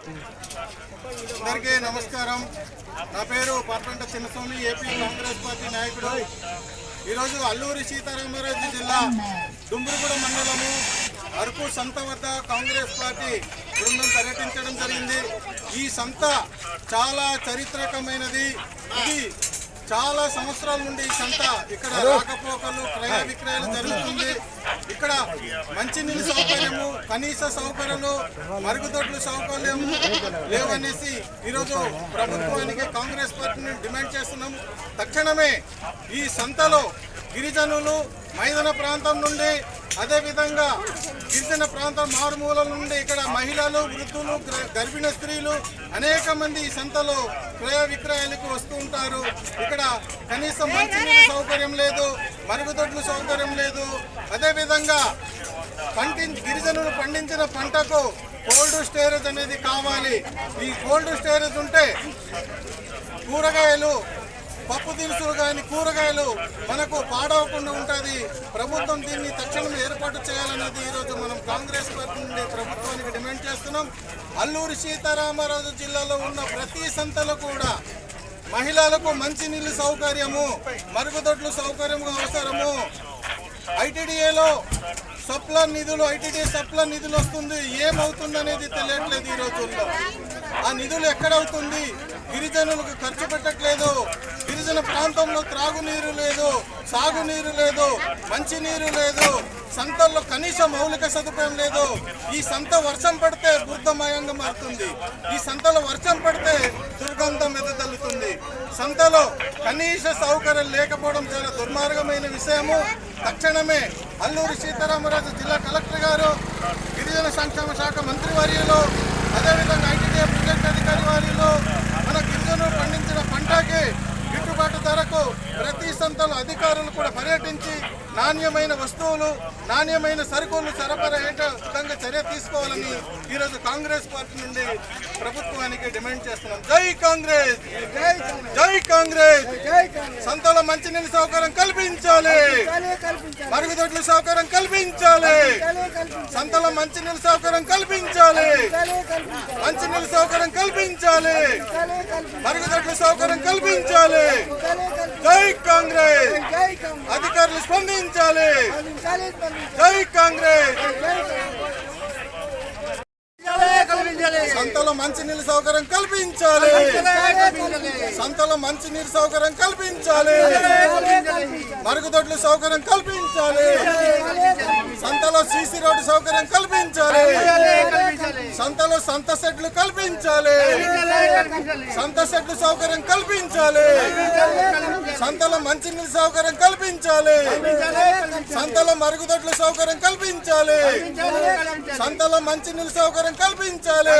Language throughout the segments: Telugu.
అందరికీ నమస్కారం. నా పేరు పార్పంట చిన్నస్వామి ఏపీ కాంగ్రెస్ పార్టీ నాయకుడు. ఈరోజు అల్లూరి సీతారామరాజు జిల్లా దుంబురుగుడ మండలము అరకు సంత వద్ద కాంగ్రెస్ పార్టీ బృందం పర్యటించడం జరిగింది. ఈ సంత చాలా చరిత్రకమైనది. ఇది చాలా సంవత్సరాల నుండి ఈ సంత ఇక్కడ రాకపోకలు క్రయ విక్రయాలు జరుగుతుంది. ఇక్కడ మంచినీళ్ళ సౌకర్యము కనీస సౌకర్యాలు మరుగుదొడ్లు సౌకర్యం లేవనేసి ఈరోజు ప్రభుత్వానికి కాంగ్రెస్ పార్టీని డిమాండ్ చేస్తున్నాం తక్షణమే ఈ సంతలో గిరిజనులు మైదాన ప్రాంతం నుండి అదేవిధంగా గిరిజన ప్రాంతం మారుమూల నుండి ఇక్కడ మహిళలు వృద్ధులు గర్భిణీ గర్భిణ స్త్రీలు అనేక మంది ఈ సంతలో క్రయ విక్రయాలకు వస్తూ ఉంటారు. ఇక్కడ కనీసం మంచినీళ్ళ సౌకర్యం లేదు. మరుగుదొడ్లు సౌకర్యం లేదు. అదేవిధంగా పంటి గిరిజనులు పండించిన పంటకు కోల్డ్ స్టోరేజ్ అనేది కావాలి. ఈ కోల్డ్ స్టోరేజ్ ఉంటే కూరగాయలు పప్పు దినుసులు కానీ కూరగాయలు మనకు పాడవకుండా ఉంటుంది. ప్రభుత్వం దీన్ని తక్షణం ఏర్పాటు చేయాలన్నది ఈరోజు మనం కాంగ్రెస్ పార్టీ నుండి ప్రభుత్వానికి డిమాండ్ చేస్తున్నాం. అల్లూరి సీతారామరాజు జిల్లాలో ఉన్న ప్రతి సంతలో కూడా మహిళలకు మంచినీళ్ళు సౌకర్యము మరుగుదొడ్లు సౌకర్యం అవసరము. ఐటీడీఏలో సప్లా నిధులు ఐటీడీ సప్లా నిధులు వస్తుంది. ఏమవుతుందనేది తెలియట్లేదు ఈ రోజుల్లో. ఆ నిధులు ఎక్కడవుతుంది? గిరిజనులకు ఖర్చు పెట్టట్లేదు. గిరిజన ప్రాంతంలో త్రాగునీరు లేదు సాగునీరు లేదు మంచినీరు లేదు సంతల్లో కనీస మౌలిక సదుపాయం లేదు. ఈ సంత వర్షం పడితే బుద్ధమయంగా మారుతుంది. ఈ సంతలో వర్షం పడితే దుర్గంధం ఎదతల్లుతుంది సంతలో కనీస సౌకర్యం లేకపోవడం చాలా దుర్మార్గమైన విషయము. తక్షణమే అల్లూరి సీతారామరాజు జిల్లా కలెక్టర్ గారు గిరిజన సంక్షేమ శాఖ మంత్రి వర్యులు అదేవిధంగా ఐటీడీఏ ప్రాజెక్ట్ అధికారి వారిలో మన గిరిజనులు పండించిన పంటకి ధరకు ఈ సంతలో అధికారులు కూడా పర్యటించి నాణ్యమైన వస్తువులు నాణ్యమైన సరుకులు సరఫరా అయ్యేట విధంగా చర్య తీసుకోవాలని ఈరోజు కాంగ్రెస్ పార్టీ నుండి ప్రభుత్వానికి డిమాండ్ చేస్తున్నాం. జై కాంగ్రెస్! జై కాంగ్రెస్! సంతలో మంచినీళ్ళ సౌకర్యం కల్పించాలి. మరుగుదొడ్ల సౌకర్యం కల్పించాలి. సంతలో మంచినీళ్ళ సౌకర్యం కల్పించాలి. మంచినీళ్ళ సౌకర్యం కల్పించాలి. మరుగుదొడ్ల సౌకర్యం కల్పించాలి. స్పందించాలి. జై కాంగ్రెస్. సంతలో మంచినీళ్ళ సౌకర్యం కల్పించాలి. సంతలో మంచినీరు సౌకర్యం కల్పించాలి. మరుగుదొడ్ల సౌకర్యం కల్పించాలి. సంతలో సీసీ రోడ్డు సౌకర్యం కల్పించాలి. సంతలో సంత సెట్లు కల్పించాలి. సంత సెట్లు సౌకర్యం కల్పించాలి. సంతలో మంచినీళ్ళ సౌకర్యం కల్పించాలి. సంతలో మరుగుదొడ్ల సౌకర్యం కల్పించాలి. సంతలో మంచినీళ్ళ సౌకర్యం కల్పించాలి.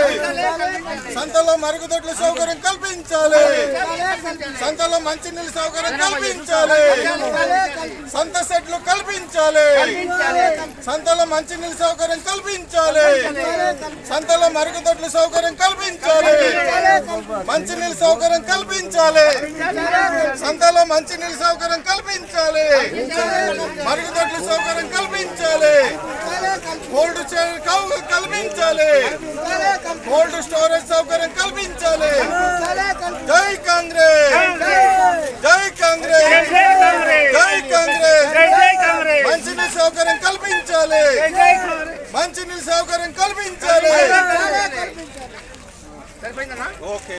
సంతలో మరుగుదొడ్ల సౌకర్యం కల్పించాలి. సంతలో మంచినీళ్ళ సౌకర్యం కల్పించాలి. సంత సెట్లు కల్పించాలి. సంతలో మంచినీళ్ళ సౌకర్యం కల్పించాలి. సంతలో మరుగుదొడ్ల సౌకర్యం కల్పించాలి. మంచినీళ్ళ సౌకర్యం కల్పించాలి. సంతలో మంచినీళ్ళ సౌకర్యం కల్పించాలి. మరుగుదొడ్ల సౌకర్యం కల్పించాలి. కోల్డ్ చైన్ కల్పించాలి. కోల్డ్ స్టోరేజ్ సౌకర్యం కల్పించాలి. జై కాంగ్రెస్ జై కాంగ్రెస్ జై కాంగ్రెస్ మంచినీళ్ళ సౌకర్యం కల్పించాలి. మంచినీళ్ళ సౌకర్యం కల్పించాలి. ఓకే.